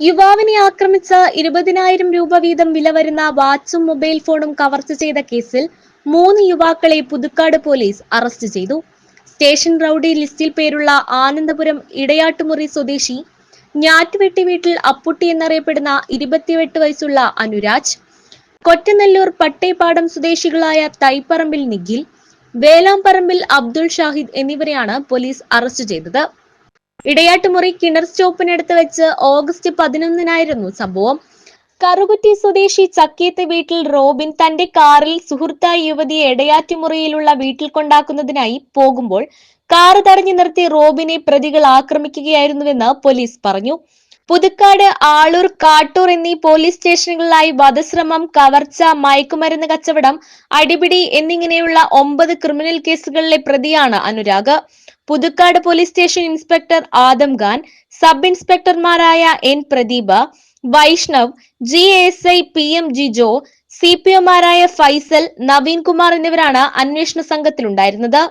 യുവാവിനെ ആക്രമിച്ച ഇരുപതിനായിരം രൂപ വീതം വില വരുന്ന വാച്ചും മൊബൈൽ ഫോണും കവർച്ച ചെയ്ത കേസിൽ മൂന്ന് യുവാക്കളെ പുതുക്കാട് പോലീസ് അറസ്റ്റ് ചെയ്തു. സ്റ്റേഷൻ റൌഡി ലിസ്റ്റിൽ പേരുള്ള ആനന്ദപുരം ഇടയാട്ടുമുറി സ്വദേശി ഞാറ്റുവെട്ടി വീട്ടിൽ അപ്പുട്ടി എന്നറിയപ്പെടുന്ന ഇരുപത്തിയെട്ട് വയസ്സുള്ള അനുരാജ് കൊറ്റനെല്ലൂർ പട്ടേപ്പാടം സ്വദേശികളായ തൈപ്പറമ്പിൽ നിഖിൽ വേലാംപറമ്പിൽ അബ്ദുൾ ഷാഹിദ് എന്നിവരെയാണ് പോലീസ് അറസ്റ്റ് ചെയ്തത്. ഇടയാട്ടുമുറി കിണർ സ്റ്റോപ്പിനടുത്ത് വെച്ച് ഓഗസ്റ്റ് പതിനൊന്നിനായിരുന്നു സംഭവം. കറുകുറ്റി സ്വദേശി ചക്കേത്ത് വീട്ടിൽ റോബിൻ തന്റെ കാറിൽ സുഹൃത്തായ യുവതിയെ ഇടയാറ്റുമുറിയിലുള്ള വീട്ടിൽ കൊണ്ടാക്കുന്നതിനായി പോകുമ്പോൾ കാറ് തടഞ്ഞു നിർത്തി റോബിനെ പ്രതികൾ ആക്രമിക്കുകയായിരുന്നുവെന്ന് പോലീസ് പറഞ്ഞു. പുതുക്കാട് ആളൂർ കാട്ടൂർ എന്നീ പോലീസ് സ്റ്റേഷനുകളിലായി വധശ്രമം കവർച്ച മയക്കുമരുന്ന് കച്ചവടം അടിപിടി എന്നിങ്ങനെയുള്ള ഒമ്പത് ക്രിമിനൽ കേസുകളിലെ പ്രതിയാണ് Anurag. Puthukkad police station inspector Adam Khan sub ഇൻസ്പെക്ടർമാരായ N Pradeepa Vaishnav G S I P M Jijo C P ഒമാരായ Faisal Naveenkumar എന്നിവരാണ് അന്വേഷണ സംഘത്തിലുണ്ടായിരുന്നത്.